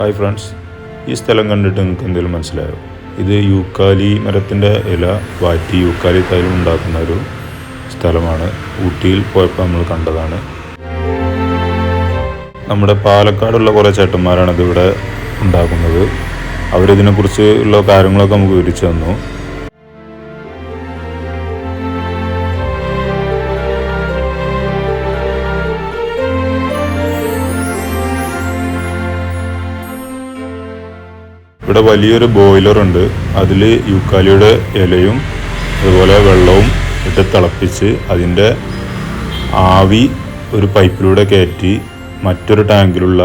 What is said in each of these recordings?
Hi friends ഈ സ്ഥലം കണ്ടിട്ട് നിങ്ങൾക്ക് എന്തെങ്കിലും മനസ്സിലായോ? ഇത് യൂക്കാലി മരത്തിന്റെ ഇല വാറ്റി യൂക്കാലി തൈലം ഉണ്ടാക്കുന്ന ഒരു സ്ഥലമാണ്. ഊട്ടിയിൽ പോയപ്പോൾ നമ്മൾ കണ്ടതാണ്. നമ്മുടെ പാലക്കാടുള്ള കുറേ ചേട്ടന്മാരാണ് ഇതിവിടെ ഉണ്ടാക്കുന്നത്. അവരിതിനെക്കുറിച്ച് ഉള്ള കാര്യങ്ങളൊക്കെ നമുക്ക് വിവരിച്ചു തന്നു. ഇവിടെ വലിയൊരു ബോയിലറുണ്ട് അതിൽ യൂക്കാലിയുടെ ഇലയും അതുപോലെ വെള്ളവും ഇട്ട് തിളപ്പിച്ച് അതിന്റെ ആവി ഒരു പൈപ്പിലൂടെ കയറ്റി മറ്റൊരു ടാങ്കിലുള്ള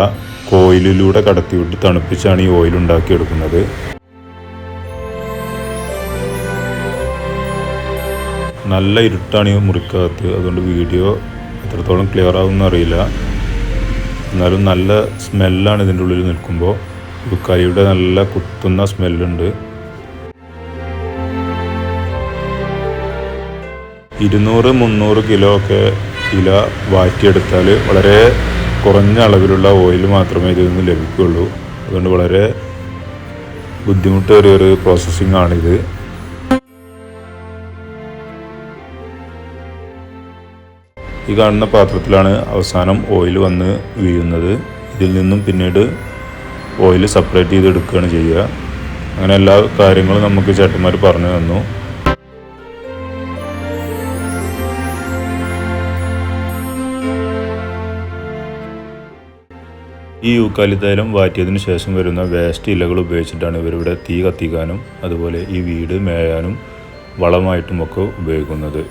കോയിലിലൂടെ കടത്തിവിട്ട് തണുപ്പിച്ചാണ് ഈ ഓയിൽ ഉണ്ടാക്കിയെടുക്കുന്നത്. നല്ല ഇരുട്ടാണ് ഈ മുറിക്കകത്ത്. അതുകൊണ്ട് വീഡിയോ എത്രത്തോളം ക്ലിയർ ആവുമെന്ന് അറിയില്ല. എന്നാലും നല്ല സ്മെല്ലാണ് ഇതിന്റെ ഉള്ളിൽ നിൽക്കുമ്പോൾ. യുക്കാലിയുടെ നല്ല കുത്തുന്ന സ്മെല്ലുണ്ട്. ഇരുന്നൂറ് മുന്നൂറ് കിലോ ഒക്കെ ഇല വാറ്റിയെടുത്താൽ വളരെ കുറഞ്ഞ അളവിലുള്ള ഓയിൽ മാത്രമേ ഇതിൽ നിന്ന് ലഭിക്കുകയുള്ളൂ അതുകൊണ്ട് വളരെ ബുദ്ധിമുട്ടേറിയ ഒരു പ്രോസസ്സിംഗ് ആണിത്. ഈ കാണുന്ന പാത്രത്തിലാണ് അവസാനം ഓയിൽ വന്ന് വീഴുന്നത്. ഇതിൽ നിന്നും പിന്നീട് ഓയിൽ സെപ്പറേറ്റ് ചെയ്ത് എടുക്കുകയാണ് ചെയ്യുക. അങ്ങനെ എല്ലാ കാര്യങ്ങളും നമുക്ക് ചേട്ടന്മാർ പറഞ്ഞു തന്നു. ഈ യൂക്കാലി തൈലം വാറ്റിയതിന് ശേഷം വരുന്ന വേസ്റ്റ് ഇലകൾ ഉപയോഗിച്ചിട്ടാണ് ഇവരിവിടെ തീ കത്തിക്കാനും അതുപോലെ ഈ വീട് മേയാനും വളമായിട്ടുമൊക്കെ ഉപയോഗിക്കുന്നത്.